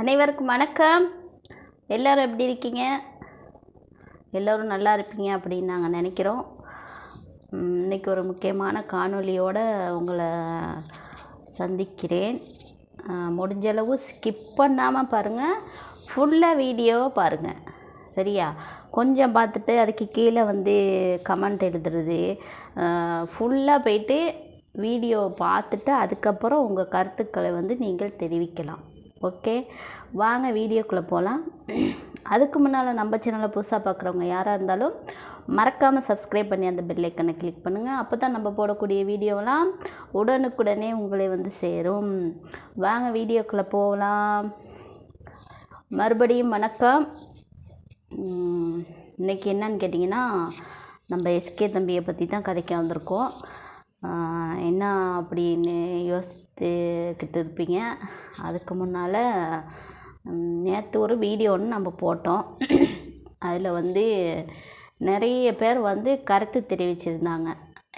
அனைவருக்கும் வணக்கம். எல்லோரும் எப்படி இருக்கீங்க? எல்லோரும் நல்லா இருப்பீங்க அப்படின்னு நாங்கள் நினைக்கிறோம். இன்றைக்கி இன்னைக்கு ஒரு முக்கியமான காணொலியோடு உங்களை சந்திக்கிறேன். முடிஞ்சளவு ஸ்கிப் பண்ணாமல் பாருங்கள் ஃபுல்லாக வீடியோவை பாருங்கள் சரியா? கொஞ்சம் பார்த்துட்டு அதுக்கு கீழே வந்து கமெண்ட் எழுதுறது. ஃபுல்லாக போயிட்டு வீடியோ பார்த்துட்டு அதுக்கப்புறம் உங்கள் கருத்துக்களை வந்து நீங்கள் தெரிவிக்கலாம். ஓகே வாங்க வீடியோக்குள்ளே போகலாம் அதுக்கு முன்னால் நம்ம சேனலை புதுசாக பார்க்குறவங்க யாராக இருந்தாலும் மறக்காமல் சப்ஸ்கிரைப் பண்ணி அந்த பெல்லைக்கனை கிளிக் பண்ணுங்கள் அப்போ தான் நம்ம போடக்கூடிய வீடியோலாம் உடனுக்குடனே உங்களை வந்து சேரும். வாங்க வீடியோக்குள்ளே போகலாம் மறுபடியும் வணக்கம். இன்றைக்கி இன்னைக்கு என்னன்னு கேட்டிங்கன்னா நம்ம எஸ்கே தம்பியை பற்றி தான் கதைக்க வந்திருக்கோம். என்ன அப்படின்னு யோசித்துக்கிட்டு இருப்பீங்க அதுக்கு முன்னால் நேற்று ஒரு வீடியோ ஒன்று நம்ம போட்டோம். அதில் வந்து நிறைய பேர் வந்து கருத்து தெரிவிச்சிருந்தாங்க.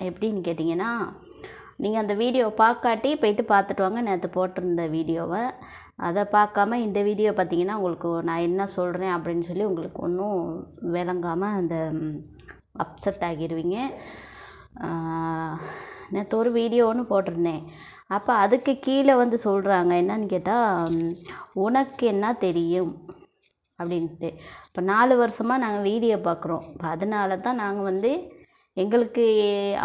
எப்படின்னு கேட்டிங்கன்னா நீங்கள் அந்த வீடியோ பார்க்காட்டி போயிட்டு பார்த்துட்டு வாங்க. நேற்று போட்டிருந்த வீடியோவை. அதை பார்க்காம இந்த வீடியோ பார்த்தீங்கன்னா உங்களுக்கு நான் என்ன சொல்கிறேன் அப்படின்னு சொல்லி உங்களுக்கு ஒன்றும் விளங்காமல் அந்த அப்செட் ஆகிடுவீங்க நேற்று ஒரு வீடியோ ஒன்று போட்டிருந்தேன். அப்போ அதுக்கு கீழே வந்து சொல்கிறாங்க என்னன்னு கேட்டால் உனக்கு என்ன தெரியும்? அப்படின்ட்டு. இப்போ நாலு வருஷமாக நாங்கள் வீடியோ பார்க்குறோம் இப்போ அதனால தான் நாங்கள் வந்து எங்களுக்கு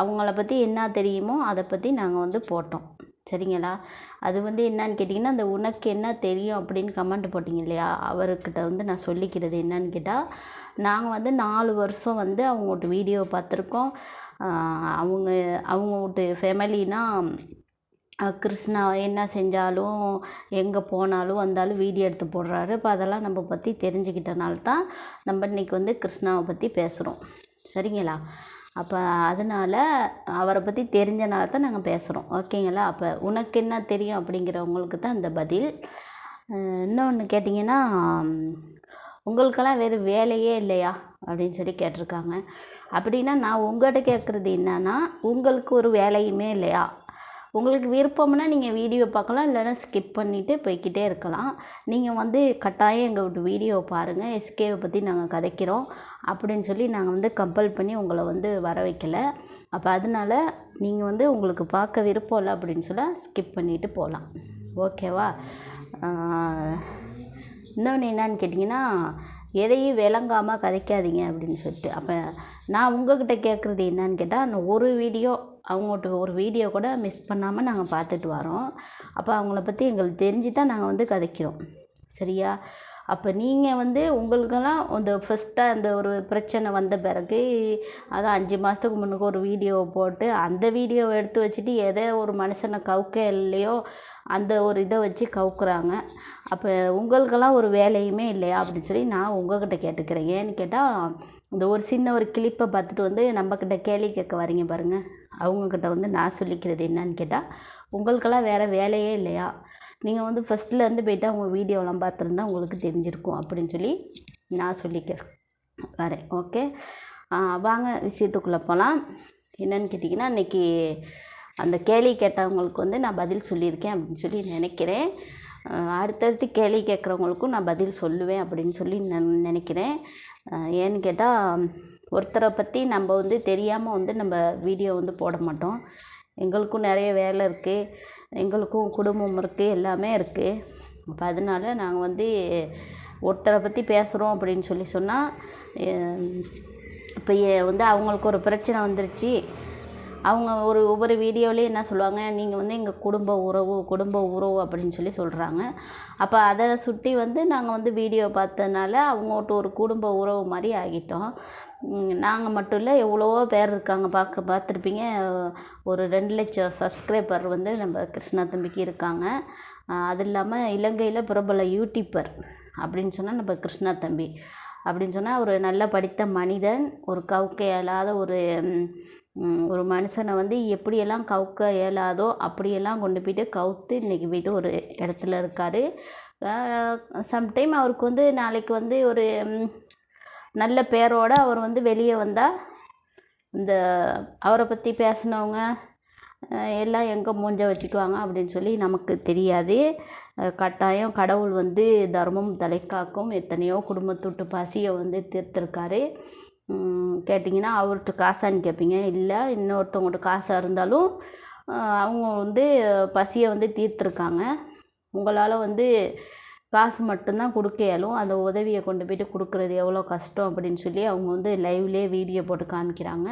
அவங்கள பற்றி என்ன தெரியுமோ அதை பற்றி நாங்கள் வந்து போட்டோம். சரிங்களா? அது வந்து என்னன்னு கேட்டிங்கன்னா அந்த உனக்கு என்ன தெரியும்? அப்படின்னு கமெண்ட் போட்டிங்க இல்லையா? அவர்கிட்ட வந்து நான் சொல்லிக்கிறது என்னன்னு கேட்டால் நாங்கள் வந்து நாலு வருஷம் வந்து அவங்கள்ட்ட வீடியோ பார்த்துருக்கோம். அவங்க அவங்க வீட்டு ஃபேமிலினா கிருஷ்ணா என்ன செஞ்சாலும் எங்கே போனாலும் வந்தாலும் வீடியோ எடுத்து போடுறாரு. இப்போ அதெல்லாம் நம்ம பற்றி தெரிஞ்சுக்கிட்டனால தான் நம்ம இன்னைக்கு வந்து கிருஷ்ணாவை பற்றி பேசுகிறோம் சரிங்களா? அப்போ அதனால் அவரை பற்றி தெரிஞ்சனால தான் நாங்கள் பேசுகிறோம் ஓகேங்களா? அப்போ உனக்கு என்ன தெரியும் அப்படிங்கிறவங்களுக்கு தான் இந்த பதில். இன்னொன்று கேட்டிங்கன்னா உங்களுக்கெல்லாம் வேறு வேலையே இல்லையா? அப்படின்னு சொல்லி கேட்டிருக்காங்க. அப்படின்னா நான் உங்கள்கிட்ட கேட்குறது என்னன்னா உங்களுக்கு ஒரு வேலையுமே இல்லையா? உங்களுக்கு விருப்பம்னா நீங்கள் வீடியோ பார்க்கலாம் இல்லைன்னா ஸ்கிப் பண்ணிவிட்டு போய்க்கிட்டே இருக்கலாம். நீங்கள் வந்து கட்டாயம் எங்கள் வீட்டு வீடியோ பாருங்கள் எஸ்கேவை பற்றி நாங்கள் கதைக்கிறோம். அப்படின்னு சொல்லி நாங்கள் வந்து கம்பல் பண்ணி உங்களை வந்து வர வைக்கலை. அப்போ அதனால நீங்கள் வந்து உங்களுக்கு பார்க்க விருப்பம் இல்லை அப்படின்னு சொல்ல ஸ்கிப் பண்ணிவிட்டு போகலாம் ஓகேவா இன்னொன்று என்னன்னு கேட்டிங்கன்னா எதையும் விளங்காமல் கதைக்காதீங்க அப்படின்னு சொல்லிட்டு. அப்போ நான் உங்ககிட்ட கேட்குறது என்னன்னு கேட்டால் அந்த ஒரு வீடியோ அவங்கள்ட்ட ஒரு வீடியோ கூட மிஸ் பண்ணாமல் நாங்கள் பார்த்துட்டு வரோம். அப்போ அவங்கள பற்றி எங்களுக்கு தெரிஞ்சு தான் நாங்கள் வந்து கதைக்கிறோம். சரியா? அப்போ நீங்கள் வந்து உங்களுக்கெல்லாம் அந்த ஃபஸ்ட்டாக அந்த ஒரு பிரச்சனை வந்த பிறகு அதான் அஞ்சு மாதத்துக்கு முன்னுக்கு ஒரு வீடியோவை போட்டு அந்த வீடியோவை எடுத்து வச்சுட்டு எதை ஒரு மனுஷனை கவுக்க இல்லையோ அந்த ஒரு இதை வச்சு கவுக்குறாங்க. அப்போ உங்களுக்கெல்லாம் ஒரு வேலையுமே இல்லையா? அப்படின்னு சொல்லி நான் உங்ககிட்ட கேட்டுக்கிறேன். ஏன்னு கேட்டால் இந்த ஒரு சின்ன ஒரு கிளிப்பை பார்த்துட்டு வந்து நம்மக்கிட்ட கேள்வி கேட்க வரீங்க பாருங்கள் அவங்கக்கிட்ட வந்து நான் சொல்லிக்கிறது என்னன்னு கேட்டால் உங்களுக்கெல்லாம் வேறு வேலையே இல்லையா? நீங்கள் வந்து ஃபஸ்ட்லேருந்து போயிட்டு அவங்க வீடியோலாம் பார்த்துருந்தா உங்களுக்கு தெரிஞ்சிருக்கும் அப்படின்னு சொல்லி நான் சொல்லிக்கிறேன் வரேன். ஓகே வாங்க விஷயத்துக்குள்ளே போகலாம் என்னன்னு கேட்டிங்கன்னா இன்றைக்கி அந்த கேள்வி கேட்டவங்களுக்கு வந்து நான் பதில் சொல்லியிருக்கேன் அப்படின்னு சொல்லி நினைக்கிறேன். அடுத்தடுத்து கேள்வி கேட்குறவங்களுக்கும் நான் பதில் சொல்லுவேன் அப்படின்னு சொல்லி நான் நினைக்கிறேன். ஏன்னு கேட்டால் ஒருத்தரை பற்றி நம்ம வந்து தெரியாமல் வந்து நம்ம வீடியோ வந்து போட மாட்டோம். எங்களுக்கும் நிறைய வேலை இருக்குது எங்களுக்கும் குடும்பம் இருக்குது எல்லாமே இருக்குது அப்போ அதனால நாங்கள் வந்து ஒருத்தரை பற்றி பேசுகிறோம் அப்படின்னு சொல்லி சொன்னால் இப்போ வந்து அவங்களுக்கு ஒரு பிரச்சனை வந்துருச்சு. அவங்க ஒரு ஒவ்வொரு வீடியோலேயும் என்ன சொல்லுவாங்க நீங்கள் வந்து எங்கள் குடும்ப உறவு குடும்ப உறவு அப்படின்னு சொல்லி சொல்கிறாங்க அப்போ அதை சுற்றி வந்து நாங்கள் வந்து வீடியோ பார்த்ததுனால அவங்கள்ட்ட ஒரு குடும்ப உறவு மாதிரி ஆகிட்டோம். நாங்கள் மட்டும் இல்லை எவ்வளவோ பேர் இருக்காங்க. பார்க்க பார்த்துருப்பீங்க. ஒரு ரெண்டு லட்சம் சப்ஸ்கிரைபர் வந்து நம்ம கிருஷ்ணா தம்பிக்கு இருக்காங்க. அது இல்லாமல் இலங்கையில் பிரபல யூடியூபர் அப்படின்னு சொன்னால் நம்ம கிருஷ்ணா தம்பி. அப்படின்னு சொன்னால் ஒரு நல்ல படித்த மனிதன் ஒரு கவுக்கை இல்லாத ஒரு ஒரு மனுஷனை வந்து எப்படியெல்லாம் கவுக்க இயலாதோ அப்படியெல்லாம் கொண்டு போயிட்டு கவுத்து இன்றைக்கி போயிட்டு ஒரு இடத்துல இருக்கார். சம்டைம் அவருக்கு வந்து நாளைக்கு வந்து ஒரு நல்ல பேரோடு அவர் வந்து வெளியே வந்தால் இந்த அவரை பற்றி பேசினவங்க எல்லாம் எங்கே மூஞ்ச வச்சுக்குவாங்க அப்படின்னு சொல்லி நமக்கு தெரியாது. கட்டாயம் கடவுள் வந்து தர்மம் தலைக்காக்கும் எத்தனையோ குடும்பத்துட்டு பசியை வந்து தீர்த்திருக்காரு. கேட்டிங்கன்னா அவர்கிட்ட காசான்னு கேட்பீங்க இல்லை இன்னொருத்தவங்கள்ட்ட காசாக இருந்தாலும் அவங்க வந்து பசியை வந்து தீர்த்துருக்காங்க. உங்களால் வந்து காசு மட்டும்தான் கொடுக்க இயலும் அந்த உதவியை கொண்டு போயிட்டு கொடுக்குறது எவ்வளோ கஷ்டம் அப்படின்னு சொல்லி அவங்க வந்து லைவ்லேயே வீடியோ போட்டு காமிக்கிறாங்க.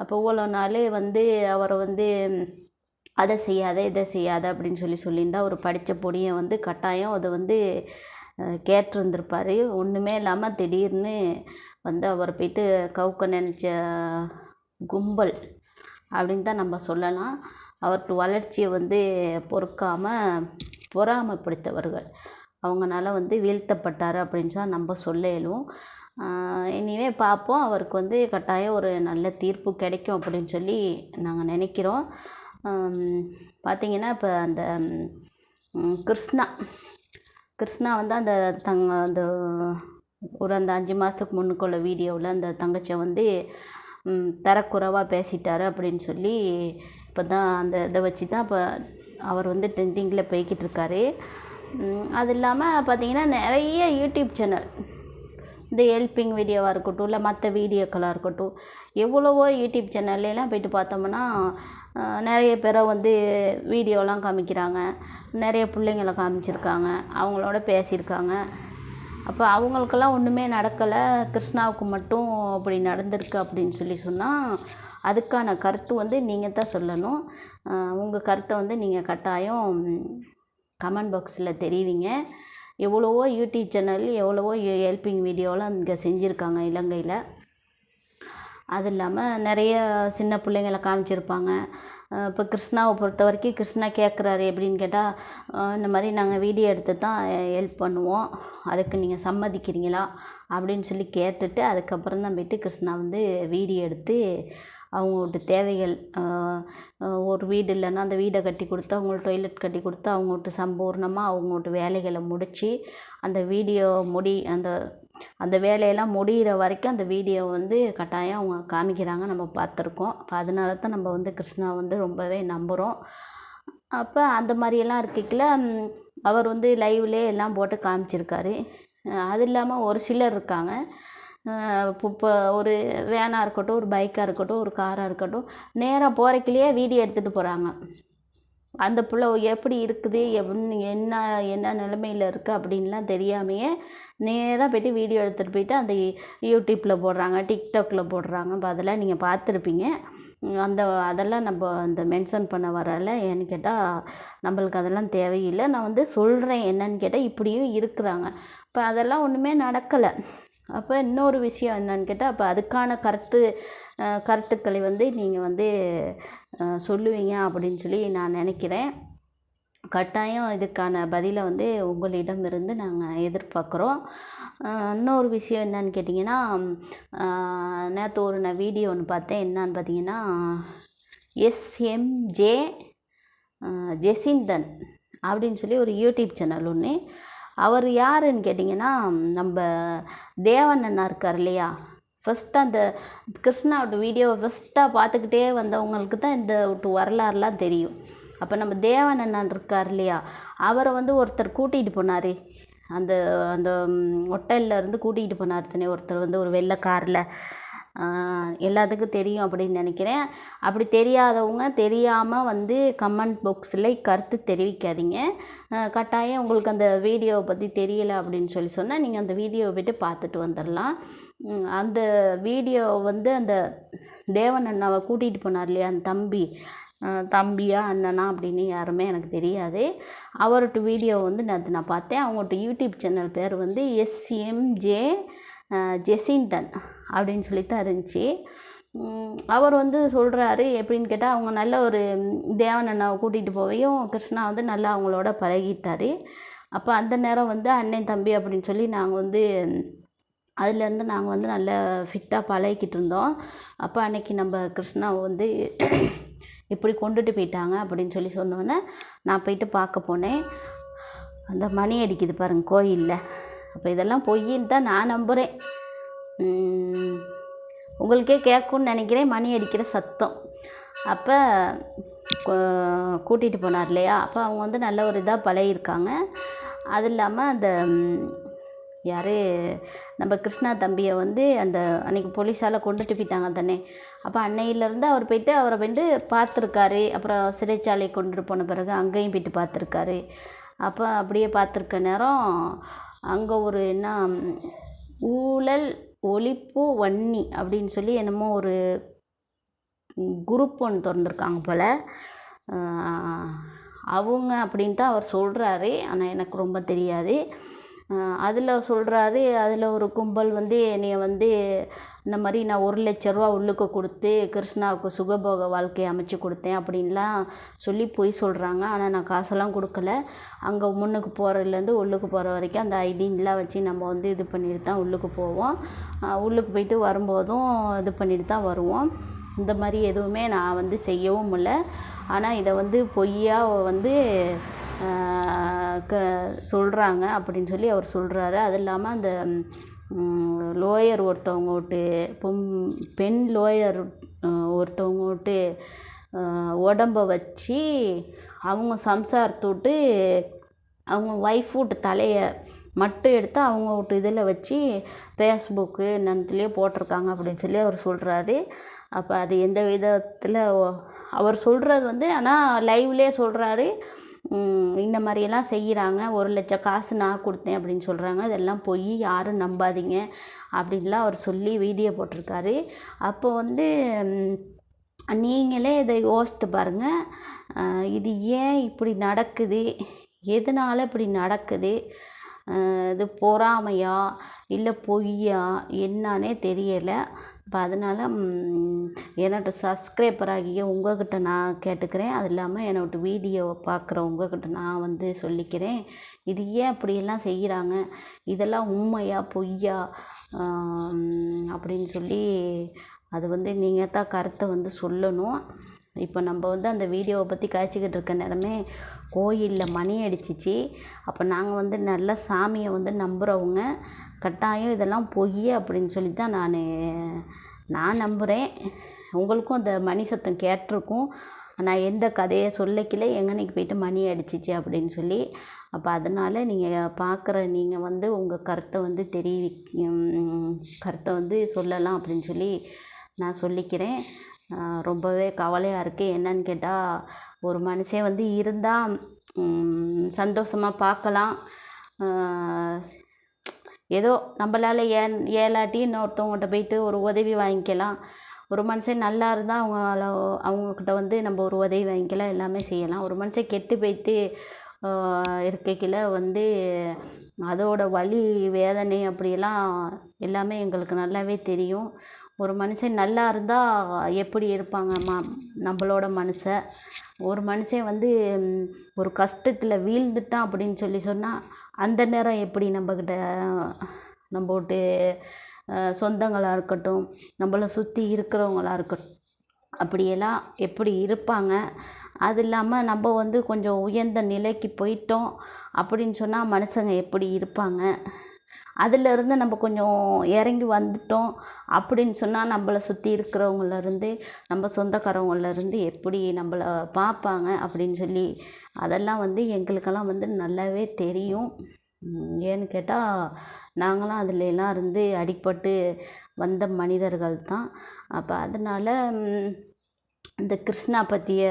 அப்போ இவ்வளோ நாள் வந்து அவரை வந்து அதை செய்யாத இதை செய்யாத அப்படின்னு சொல்லி சொல்லியிருந்தா ஒரு படித்த பொடியை வந்து கட்டாயம் அதை வந்து கேட்டிருந்திருப்பார். ஒன்றுமே இல்லாமல் திடீர்னு வந்து அவர் போய்ட்டு கவுக்க நினச்ச கும்பல் அப்படின்னு தான் நம்ம சொல்லலாம். அவர்கிட்ட வளர்ச்சியை வந்து பொறுக்காமல் பொறாமைப்படுத்தவர்கள். அவங்கனால வந்து வீழ்த்தப்பட்டார் அப்படின்னு தான் நம்ம சொல்ல இயலும் இனிமே பார்ப்போம். அவருக்கு வந்து கட்டாயம் ஒரு நல்ல தீர்ப்பு கிடைக்கும் அப்படின்னு சொல்லி நாங்கள் நினைக்கிறோம். பார்த்திங்கன்னா இப்போ அந்த கிருஷ்ணா. கிருஷ்ணா வந்து அந்த தங்க அந்த ஒரு அந்த அஞ்சு மாதத்துக்கு முன்னுக்குள்ள வீடியோவில் அந்த தங்கச்சியை வந்து தரக்குறைவாக பேசிட்டார் அப்படின்னு சொல்லி இப்போ தான் அந்த இதை வச்சு தான் இப்போ அவர் வந்து ட்ரெண்டிங்கில் போய்கிட்டு இருக்காரு. அது இல்லாமல் பார்த்தீங்கன்னா நிறைய யூடியூப் சேனல் இந்த ஹெல்பிங் வீடியோவாக இருக்கட்டும் இல்லை மற்ற வீடியோக்களாக இருக்கட்டும் எவ்வளவோ யூடியூப் சேனல்லாம் போயிட்டு பார்த்தோம்னா நிறைய பேரை வந்து வீடியோலாம் காமிக்கிறாங்க நிறைய பிள்ளைங்கள காமிச்சிருக்காங்க அவங்களோட பேசியிருக்காங்க. அப்போ அவங்களுக்கெல்லாம் ஒன்றுமே நடக்கலை. கிருஷ்ணாவுக்கு மட்டும் அப்படி நடந்திருக்கு அப்படின்னு சொல்லி சொன்னால் அதுக்கான கருத்து வந்து நீங்கள் தான் சொல்லணும் உங்கள் கருத்தை வந்து நீங்கள் கட்டாயம் கமெண்ட் பாக்ஸில் தெரிவிங்க. எவ்வளவோ யூடியூப் சேனல் எவ்வளவோ ஹெல்பிங் வீடியோலாம் இங்கே செஞ்சுருக்காங்க இலங்கையில். அது இல்லாமல் நிறைய சின்ன பிள்ளைங்களை காமிச்சிருப்பாங்க. இப்போ கிருஷ்ணாவை பொறுத்த வரைக்கும் கிருஷ்ணா கேட்குறாரு எப்படின்னு கேட்டால் இந்த மாதிரி நாங்கள் வீடியோ எடுத்து தான் ஹெல்ப் பண்ணுவோம். அதுக்கு நீங்கள் சம்மதிக்கிறீங்களா? அப்படின்னு சொல்லி கேட்டுட்டு அதுக்கப்புறம் தான் போயிட்டு கிருஷ்ணா வந்து வீடியோ எடுத்து அவங்களோட தேவைகள் ஒரு வீடு இல்லைன்னா அந்த வீடை கட்டி கொடுத்து அவங்களுக்கு டொய்லெட் கட்டி கொடுத்து அவங்கள்ட்ட சம்பூர்ணமாக அவங்கள்ட்ட வேலைகளை முடித்து அந்த வீடியோ முடி அந்த அந்த வேலையெல்லாம் முடிகிற வரைக்கும் அந்த வீடியோ வந்து கட்டாயம் அவங்க காமிக்கிறாங்க. நம்ம பார்த்துருக்கோம். அப்போ அதனால தான் நம்ம வந்து கிருஷ்ணா வந்து ரொம்பவே நம்புகிறோம் அப்போ அந்த மாதிரியெல்லாம் இருக்கைக்குள்ள அவர் வந்து லைவ்லே எல்லாம் போட்டு காமிச்சிருக்காரு. அது இல்லாமல் ஒரு சிலர் இருக்காங்க. இப்போ ஒரு வேனாக இருக்கட்டும் ஒரு பைக்காக இருக்கட்டும் ஒரு காராக இருக்கட்டும் நேராக போகிறக்கிலேயே வீடியோ எடுத்துகிட்டு போகிறாங்க அந்த புள்ள எப்படி இருக்குது எப்படின்னு என்ன என்ன நிலமையில இருக்குது அப்படின்லாம் தெரியாமையே நேராக போய்ட்டு வீடியோ எடுத்துகிட்டு போயிட்டு அந்த யூடியூப்பில் போடுறாங்க டிக்டாக்ல போடுறாங்க. இப்போ அதெல்லாம் நீங்கள் பார்த்துருப்பீங்க. அந்த அதெல்லாம் நம்ம அந்த மென்ஷன் பண்ண வரல ஏன்னு கேட்டால் நம்மளுக்கு அதெல்லாம் தேவையில்லை. நான் வந்து சொல்கிறேன் என்னன்னு கேட்டால் இப்படியும் இருக்கிறாங்க. இப்போ அதெல்லாம் ஒன்றுமே நடக்கலை. அப்போ இன்னொரு விஷயம் என்னன்னு கேட்டால் அப்போ அதுக்கான கருத்து கருத்துக்களை வந்து நீங்கள் வந்து சொல்லுவீங்க அப்படின்னு சொல்லி நான் நினைக்கிறேன். கட்டாயம் இதுக்கான பதிலை வந்து உங்களிடமிருந்து நாங்கள் எதிர்பார்க்குறோம். இன்னொரு விஷயம் என்னன்னு கேட்டிங்கன்னா நேற்று ஒரு நான் வீடியோ ஒன்று பார்த்தேன். என்னன்னு பார்த்தீங்கன்னா எஸ்எம்ஜே ஜெசிந்தன் அப்படின்னு சொல்லி ஒரு யூடியூப் சேனல் ஒன்று அவர் யாருன்னு கேட்டிங்கன்னா நம்ம தேவன் அண்ணா இருக்கார் இல்லையா? ஃபஸ்ட்டு அந்த கிருஷ்ணாவோட வீடியோவை ஃபஸ்ட்டாக பார்த்துக்கிட்டே வந்தவங்களுக்கு தான் இந்த ஒரு வரலாறுலாம் தெரியும். அப்போ நம்ம தேவன் அண்ணன் இருக்கார் இல்லையா? அவரை வந்து ஒருத்தர் கூட்டிகிட்டு போனார். அந்த அந்த ஒட்டலில் இருந்து கூட்டிகிட்டு போனார் தானே. ஒருத்தர் வந்து ஒரு வெள்ளை காரில். எல்லாத்துக்கும் தெரியும் அப்படின்னு நினைக்கிறேன். அப்படி தெரியாதவங்க தெரியாமல் வந்து கமெண்ட் பாக்ஸில் கருத்து தெரிவிக்காதீங்க. கட்டாயம் உங்களுக்கு அந்த வீடியோவை பற்றி தெரியலை அப்படின்னு சொல்லி சொன்னால் நீங்கள் அந்த வீடியோவை போய்ட்டு பார்த்துட்டு வந்துடலாம் அந்த வீடியோ வந்து அந்த தேவன் அண்ணாவை கூட்டிகிட்டு போனார் இல்லையா அந்த தம்பி? தம்பியா அண்ணனா அப்படின்னு யாருமே எனக்கு தெரியாது. அவர்கிட்ட வீடியோ வந்து நேற்று நான் பார்த்தேன். அவங்கள்ட்ட யூடியூப் சேனல் பேர் வந்து எஸ்எம்ஜே ஜெசிந்தன் அப்படின்னு சொல்லி தான் இருந்துச்சு அவர் வந்து சொல்கிறாரு எப்படின்னு கேட்டால் அவங்க நல்ல ஒரு தேவன் அண்ணாவை கூட்டிகிட்டு போவையும் கிருஷ்ணா வந்து நல்லா அவங்களோட பழகிட்டார். அப்போ அந்த நேரம் வந்து அண்ணன் தம்பி அப்படின்னு சொல்லி நாங்கள் வந்து அதுலேருந்து நாங்கள் வந்து நல்ல ஃபிட்டாக பழகிக்கிட்டு இருந்தோம் அப்போ அன்றைக்கி நம்ம கிருஷ்ணாவை வந்து இப்படி கொண்டுட்டு போயிட்டாங்க அப்படின்னு சொல்லி சொன்னோன்னே நான் போயிட்டு பார்க்க போனேன். அந்த மணி அடிக்குது பாருங்கள் கோயிலில். அப்போ இதெல்லாம் பொய்ன்னு தான் நான் நம்புகிறேன் உங்களுக்கே கேட்கும்னு நினைக்கிறேன் மணி அடிக்கிற சத்தம். அப்போ கூட்டிகிட்டு போனார் இல்லையா? அப்போ அவங்க வந்து நல்ல ஒரு இதாக பழகிருக்காங்க அது இல்லாமல் அந்த யார்? நம்ம கிருஷ்ணா தம்பியை வந்து அந்த அன்றைக்கி போலீஸால் கொண்டுட்டு போயிட்டாங்க தானே அப்போ அன்னையிலேருந்து அவர் போயிட்டு அவரை வந்து பார்த்துருக்காரு. அப்புறம் சிறைச்சாலை கொண்டுட்டு போன பிறகு அங்கேயும் போயிட்டு பார்த்துருக்காரு. அப்போ அப்படியே பார்த்துருக்க நேரம் அங்கே ஒரு என்ன ஊழல் ஒழிப்பு வன்னி அப்படின்னு சொல்லி என்னமோ ஒரு குரூப் ஒன்று திறந்துருக்காங்க போல். அவங்க அப்படின் தான் அவர் சொல்கிறாரு ஆனால் எனக்கு ரொம்ப தெரியாது. அதில் சொல்கிறாரு அதில் ஒரு கும்பல் வந்து என்னைய வந்து இந்த மாதிரி நான் ஒரு லட்ச ரூபா உள்ளுக்கு கொடுத்து கிருஷ்ணாவுக்கு சுகபோக வாழ்க்கையை அமைச்சு கொடுத்தேன் அப்படின்லாம் சொல்லி பொய் சொல்கிறாங்க ஆனால் நான் காசெல்லாம் கொடுக்கல. அங்கே முன்னுக்கு போகிறதுலேருந்து உள்ளுக்கு போகிற வரைக்கும் அந்த ஐடின்லாம் வச்சு நம்ம வந்து இது பண்ணிட்டு தான் உள்ளுக்கு போவோம். உள்ளுக்கு போயிட்டு வரும்போதும் இது பண்ணிட்டு தான் வருவோம். இந்த மாதிரி எதுவுமே நான் வந்து செய்யவும் இல்லை. ஆனால் இதை வந்து பொய்யாக வந்து க சொல்கிறாங்க அப்படின்னு சொல்லி அவர் சொல்கிறாரு அது இல்லாமல் அந்த லோயர் ஒருத்தவங்க விட்டு பொம் பெண் லோயர் ஒருத்தவங்க விட்டு உடம்ப வச்சு அவங்க சம்சாரத்தை விட்டு அவங்க ஒய்ஃப் விட்டு தலையை மட்டும் எடுத்து அவங்க விட்டு இதில் வச்சு ஃபேஸ்புக்கு என்னத்துலேயோ போட்டிருக்காங்க அப்படின்னு சொல்லி அவர் சொல்கிறாரு அப்போ அது எந்த விதத்தில் அவர் சொல்கிறது வந்து ஆனால் லைவ்லேயே சொல்கிறாரு இந்த மாதிரியெல்லாம் செய்கிறாங்க. ஒரு லட்சம் காசு நான் கொடுத்தேன் அப்படின்னு சொல்கிறாங்க. இதெல்லாம் பொய் யாரும் நம்பாதீங்க அப்படின்லாம் அவர் சொல்லி வீடியோ போட்டிருக்காரு. அப்போ வந்து நீங்களே இதை யோசித்து பாருங்கள் இது ஏன் இப்படி நடக்குது? எதனால் இப்படி நடக்குது? இது பொறாமையா? இல்லை பொய்யா? என்னன்னே தெரியலை. இப்போ அதனால் என்னோட சப்ஸ்கிரைபர் ஆகிய உங்கள்கிட்ட நான் கேட்டுக்கிறேன். அது இல்லாமல் என்னோட வீடியோவை பார்க்குற உங்கள்கிட்ட நான் வந்து சொல்லிக்கிறேன். இது ஏன் அப்படியெல்லாம் செய்கிறாங்க இதெல்லாம் உண்மையா? பொய்யா? அப்படின்னு சொல்லி அது வந்து நீங்கள் தான் கருத்தை வந்து சொல்லணும். இப்போ நம்ம வந்து அந்த வீடியோவை பற்றி காய்ச்சிக்கிட்டு இருக்க நேரமே கோயிலில் மணி அடிச்சிச்சு. அப்போ நாங்கள் வந்து நல்ல சாமியை வந்து நம்புகிறவங்க கட்டாயம் இதெல்லாம் பொய் அப்படின்னு சொல்லி தான் நான் நான் நம்புகிறேன் உங்களுக்கும் அந்த மணி சத்தம் கேட்டிருக்கும். நான் எந்த கதையை சொல்லிக்கல எங்கனைக்கு போயிட்டு மணி அடிச்சிச்சு அப்படின்னு சொல்லி. அப்போ அதனால் நீங்கள் பார்க்குற நீங்கள் வந்து உங்கள் கருத்தை வந்து தெரிவி கருத்தை வந்து சொல்லலாம் அப்படின்னு சொல்லி நான் சொல்லிக்கிறேன். ரொம்பவே கவலையாக இருக்குது என்னன்னு கேட்டால் ஒரு மனுஷன் வந்து இருந்தால் சந்தோஷமாக பார்க்கலாம். ஏதோ நம்மளால் ஏன் ஏலாட்டி இன்னொருத்தவங்கள்ட்ட போயிட்டு ஒரு உதவி வாங்கிக்கலாம். ஒரு மனுஷன் நல்லா இருந்தால் அவங்கள அவங்கக்கிட்ட வந்து நம்ம ஒரு உதவி வாங்கிக்கலாம் எல்லாமே செய்யலாம். ஒரு மனுஷன் கெட்டு போயிட்டு இருக்கையில் வந்து அதோட வலி வேதனை அப்படியெல்லாம் எல்லாமே எங்களுக்கு நல்லாவே தெரியும். ஒரு மனுஷன் நல்லா இருந்தால் எப்படி இருப்பாங்க மா நம்மளோட மனுஷன் ஒரு மனுஷன் வந்து ஒரு கஷ்டத்தில் வீழ்ந்துட்டான் அப்படின்னு சொல்லி சொன்னால் அந்த நேரம் எப்படி நம்மக்கிட்ட நம்மட்டு சொந்தங்களாக இருக்கட்டும் நம்மளை சுற்றி இருக்கிறவங்களா இருக்கட்டும் அப்படியெல்லாம் எப்படி இருப்பாங்க? அது இல்லாமல் நம்ம வந்து கொஞ்சம் உயர்ந்த நிலைக்கு போயிட்டோம் அப்படின்னு சொன்னால் மனுஷங்க எப்படி இருப்பாங்க? அதிலேருந்து நம்ம கொஞ்சம் இறங்கி வந்துட்டோம் அப்படின்னு சொன்னால் நம்மளை சுற்றி இருக்கிறவங்கலேருந்து நம்ம சொந்தக்காரவங்கலேருந்து எப்படி நம்மள பார்ப்பாங்க அப்படின்னு சொல்லி அதெல்லாம் வந்து எங்களுக்கெல்லாம் வந்து நல்லாவே தெரியும். ஏன்னு கேட்டால் நாங்களாம் அதுலெலாம் இருந்து அடிப்பட்டு வந்த மனிதர்கள் தான் அப்போ அதனால் இந்த கிருஷ்ணா பற்றிய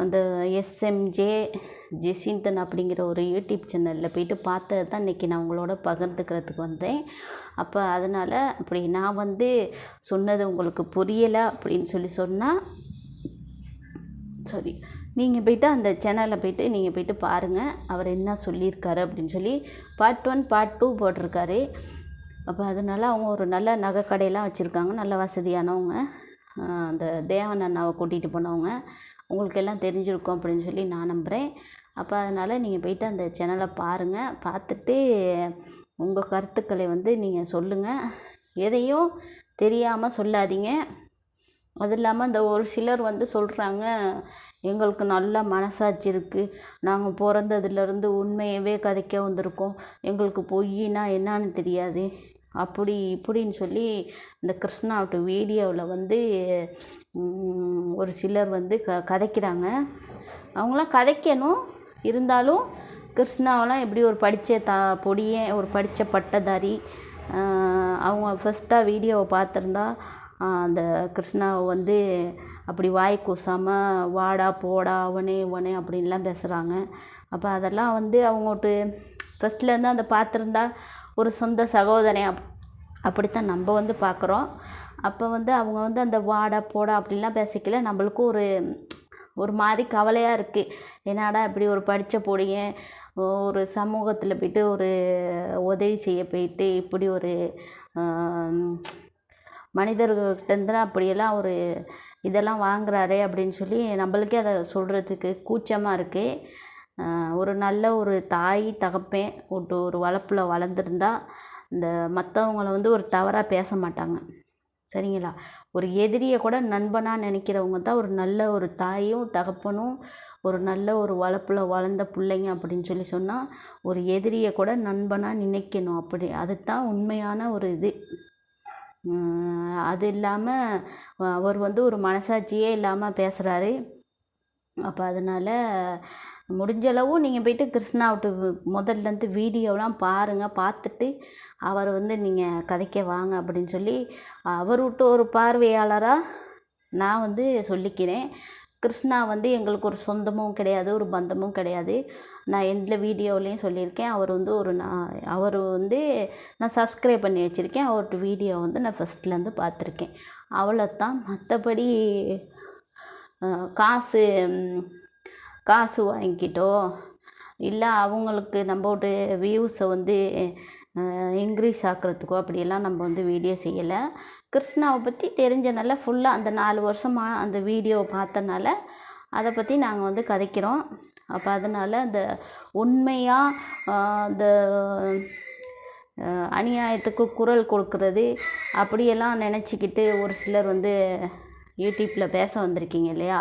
அந்த எஸ்எம்ஜே ஜெசிந்தன் அப்படிங்கிற ஒரு யூடியூப் சேனலில் போயிட்டு பார்த்தது தான் இன்றைக்கி நான் உங்களோட பகிர்ந்துக்கிறதுக்கு வந்தேன். அப்போ அதனால் அப்படி நான் வந்து சொன்னது உங்களுக்கு புரியலை அப்படின்னு சொல்லி சொன்னால் சாரி நீங்கள் போய்ட்டு அந்த சேனலில் போய்ட்டு நீங்கள் போய்ட்டு பாருங்கள் அவர் என்ன சொல்லியிருக்காரு அப்படின்னு சொல்லி பார்ட் ஒன் பார்ட் டூ போட்டிருக்காரு. அப்போ அதனால் அவங்க ஒரு நல்ல நகை கடையெல்லாம் வச்சுருக்காங்க நல்ல வசதியானவங்க. அந்த தேவன் அண்ணாவை கூட்டிகிட்டு போனவங்க உங்களுக்கு எல்லாம் தெரிஞ்சிருக்கும் அப்படின்னு சொல்லி நான் நம்புகிறேன் அப்போ அதனால் நீங்கள் போய்ட்டு அந்த சேனலை பாருங்கள் பார்த்துட்டு உங்கள் கருத்துக்களை வந்து நீங்கள் சொல்லுங்கள் எதையும் தெரியாமல் சொல்லாதீங்க. அது இல்லாமல் இந்த ஒரு சிலர் வந்து சொல்கிறாங்க எங்களுக்கு நல்ல மனசாட்சி இருக்குது நாங்கள் பிறந்ததுலேருந்து உண்மையவே கதைக்க வந்திருக்கோம். எங்களுக்கு பொய்னா என்னான்னு தெரியாது. அப்படி இப்படின்னு சொல்லி இந்த கிருஷ்ணாவுட்டு வீடியோவில் வந்து ஒரு சிலர் வந்து க கதைக்கிறாங்க. அவங்களாம் கதைக்கணும். இருந்தாலும் கிருஷ்ணாவெல்லாம் எப்படி ஒரு படித்த த பொடியன் ஒரு படித்த பட்டதாரி அவங்க ஃபஸ்ட்டாக வீடியோவை பார்த்துருந்தா அந்த கிருஷ்ணாவை வந்து அப்படி வாய் கூசாமல் வாடா போடா அவனே இவனே அப்படின்லாம் பேசுகிறாங்க அப்போ அதெல்லாம் வந்து அவங்கட்டு ஃபஸ்ட்லேருந்து அந்த பார்த்துருந்தா ஒரு சொந்த சகோதரன் அப் அப்படித்தான் நம்ம வந்து பார்க்குறோம். அப்போ வந்து அவங்க வந்து அந்த வாடா போடா அப்படின்லாம் பேசிக்கல. நம்மளுக்கும் ஒரு ஒரு மாதிரி கவலையாக இருக்குது என்னடா இப்படி ஒரு படித்த பொடியன் ஒரு சமூகத்தில் போய்ட்டு ஒரு உதவி செய்ய போயிட்டு இப்படி ஒரு மனிதர்கள்கிட்டேருந்து அப்படியெல்லாம் ஒரு இதெல்லாம் வாங்குறாரே அப்படின்னு சொல்லி நம்மளுக்கே அதை சொல்கிறதுக்கு கூச்சமாக இருக்குது ஒரு நல்ல ஒரு தாய் தகப்பன் ஒரு ஒரு வளர்ப்பில் வளர்ந்துருந்தா இந்த மற்றவங்கள வந்து ஒரு தவறாக பேச மாட்டாங்க. சரிங்களா? ஒரு எதிரியை கூட நண்பனாக நினைக்கிறவங்க தான் ஒரு நல்ல ஒரு தாயும் தகப்பனும் ஒரு நல்ல ஒரு வளர்ப்பில் வளர்ந்த பிள்ளைங்க அப்படின்னு சொல்லி சொன்னால் ஒரு எதிரியை கூட நண்பனாக நினைக்கணும். அப்படி அதுதான் உண்மையான ஒரு இது. அது இல்லாமல் அவர் வந்து ஒரு மனசாட்சியே இல்லாமல் பேசுகிறாரு அப்போ அதனால் முடிஞ்சளவு நீங்கள் போயிட்டு கிருஷ்ணாவுட்டு முதல்லேருந்து வீடியோலாம் பாருங்கள் பார்த்துட்டு அவரை வந்து நீங்கள் கதைக்க வாங்க அப்படின்னு சொல்லி அவர் ஒரு பார்வையாளராக நான் வந்து சொல்லிக்கிறேன். கிருஷ்ணா வந்து எங்களுக்கு ஒரு சொந்தமும் கிடையாது ஒரு பந்தமும் கிடையாது. நான் எந்த வீடியோவிலையும் சொல்லியிருக்கேன். அவர் வந்து ஒரு நான் அவர் வந்து நான் சப்ஸ்கிரைப் பண்ணி வச்சுருக்கேன். அவர்கிட்ட வீடியோ வந்து நான் ஃபஸ்ட்லேருந்து பார்த்துருக்கேன் அவ்வளோதான் மற்றபடி காசு காசு வாங்கிக்கிட்டோ? இல்லை அவங்களுக்கு நம்மோட வியூஸை வந்து இன்க்ரீஸ் ஆக்கிறதுக்கோ அப்படியெல்லாம் நம்ம வந்து வீடியோ செய்யலை. கிருஷ்ணாவை பற்றி தெரிஞ்சனால ஃபுல்லாக அந்த நாலு வருஷமாக அந்த வீடியோவை பார்த்தனால அதை பற்றி நாங்கள் வந்து கதைக்கிறோம். அப்போ அதனால் அந்த உண்மையாக அந்த அநியாயத்துக்கு குரல் கொடுக்கறது அப்படியெல்லாம் நினச்சிக்கிட்டு ஒரு சிலர் வந்து யூடியூப்பில் பேச வந்திருக்கீங்க இல்லையா?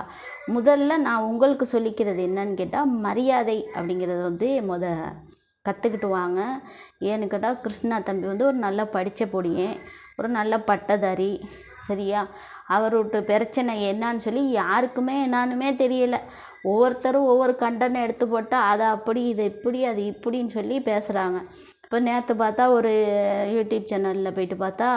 முதல்ல நான் உங்களுக்கு சொல்லிக்கிறது என்னன்னு கேட்டால் மரியாதை அப்படிங்கிறது வந்து முத கற்றுக்கிட்டு வாங்க ஏன்னு கேட்டால் கிருஷ்ணா தம்பி வந்து ஒரு நல்ல படித்த பொடியன் ஒரு நல்ல பட்டதாரி சரியா? அவரோட பிரச்சனை என்னான்னு சொல்லி யாருக்குமே என்னானுமே தெரியலை. ஒவ்வொருத்தரும் ஒவ்வொரு கண்டனை எடுத்து போட்டால் அதை அப்படி இது இப்படி அது இப்படின்னு சொல்லி பேசுகிறாங்க இப்போ நேற்று பார்த்தா ஒரு யூடியூப் சேனலில் போயிட்டு பார்த்தா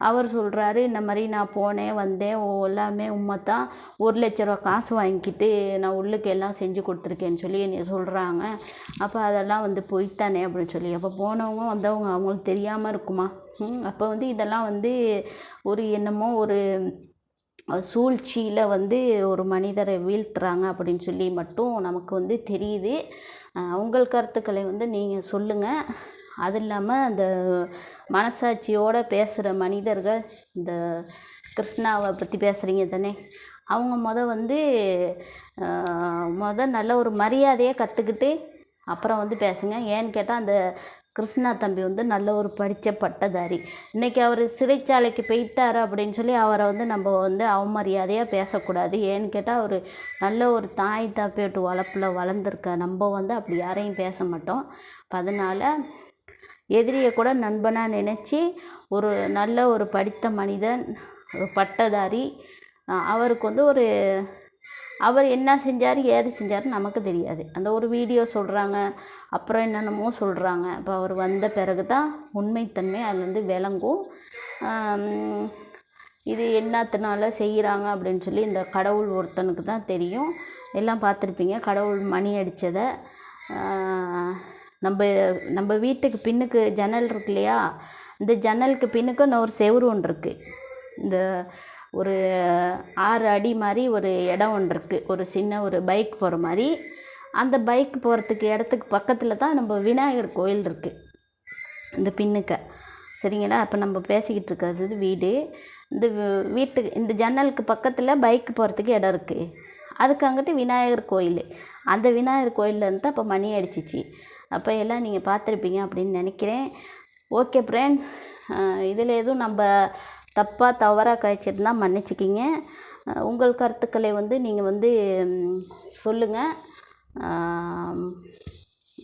அவர் சொல்கிறாரு இந்த மாதிரி நான் போனேன் வந்தேன் எல்லாமே உண்மை தான் ஒரு லட்ச ரூபா காசு வாங்கிக்கிட்டு நான் உள்ளுக்கு எல்லாம் செஞ்சு கொடுத்துருக்கேன்னு சொல்லி என்னை சொல்கிறாங்க அப்போ அதெல்லாம் வந்து பொய்த்தானே? அப்படின்னு சொல்லி. அப்போ போனவங்க வந்தவங்க அவங்களுக்கு தெரியாமல் இருக்குமா? அப்போ வந்து இதெல்லாம் வந்து ஒரு என்னமோ ஒரு சூழ்ச்சியில் வந்து ஒரு மனிதரை வீழ்த்துறாங்க அப்படின்னு சொல்லி மட்டும் நமக்கு வந்து தெரியுது. உங்கள் கருத்துக்களை வந்து நீங்கள் சொல்லுங்கள் அது இல்லாமல் அந்த மனசாட்சியோடு பேசுகிற மனிதர்கள் இந்த கிருஷ்ணாவை பற்றி பேசுகிறீங்க தானே? அவங்க மொதல் வந்து மொதல் நல்ல ஒரு மரியாதையை கற்றுக்கிட்டு அப்புறம் வந்து பேசுங்க. ஏன்னு கேட்டால் அந்த கிருஷ்ணா தம்பி வந்து நல்ல ஒரு படித்த பட்டதாரி. இன்றைக்கி அவர் சிறைச்சாலைக்கு போயிட்டார் அப்படின்னு சொல்லி அவரை வந்து நம்ம வந்து அவமரியாதையாக பேசக்கூடாது. ஏன்னு கேட்டால் அவர் நல்ல ஒரு தாய் தாப்பேட்டு வளர்ப்பில் வளர்ந்துருக்க. நம்ம வந்து அப்படி யாரையும் பேச மாட்டோம். அதனால் எதிரியை கூட நண்பனாக நினச்சி ஒரு நல்ல ஒரு படித்த மனிதன் ஒரு பட்டதாரி அவருக்கு வந்து ஒரு அவர் என்ன செஞ்சார் ஏது செஞ்சார் நமக்கு தெரியாது. அந்த ஒரு வீடியோ சொல்கிறாங்க அப்புறம் என்னென்னமோ சொல்கிறாங்க இப்போ அவர் வந்த பிறகு தான் உண்மைத்தன்மை அதுலேருந்து விளங்கும். இது என்னத்தினால செய்கிறாங்க அப்படின்னு சொல்லி இந்த கடவுள் ஒருத்தனுக்கு தான் தெரியும். எல்லாம் பார்த்துருப்பீங்க கடவுள் மணி அடித்ததை நம்ம நம்ம வீட்டுக்கு பின்னுக்கு ஜன்னல் இருக்கு இல்லையா? இந்த ஜன்னலுக்கு பின்னுக்கு இன்னும் ஒரு செவுரு ஒன்று இருக்குது இந்த ஒரு ஆறு அடி மாதிரி ஒரு இடம் ஒன்று இருக்குது ஒரு சின்ன ஒரு பைக் போகிற மாதிரி அந்த பைக் போகிறதுக்கு இடத்துக்கு பக்கத்தில் தான் நம்ம விநாயகர் கோயில் இருக்குது இந்த பின்னுக்கு. சரிங்களா? அப்போ நம்ம பேசிக்கிட்டு இருக்கிறது வீடு. இந்த வீட்டுக்கு இந்த ஜன்னலுக்கு பக்கத்தில் பைக் போகிறதுக்கு இடம் இருக்குது அதுக்கு அங்கிட்டு விநாயகர் கோயில். அந்த விநாயகர் கோயிலேருந்து தான் அப்போ மணி அடிச்சிச்சு. அப்போ எல்லாம் நீங்கள் பார்த்துருப்பீங்க அப்படின்னு நினைக்கிறேன். ஓகே ஃப்ரெண்ட்ஸ் இதில் எதுவும் நம்ம தப்பாக தவறாக கழிச்சிருந்தா மன்னிச்சிக்கிங்க. உங்கள் கருத்துக்களை வந்து நீங்கள் வந்து சொல்லுங்கள்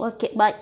ஓகே பாய்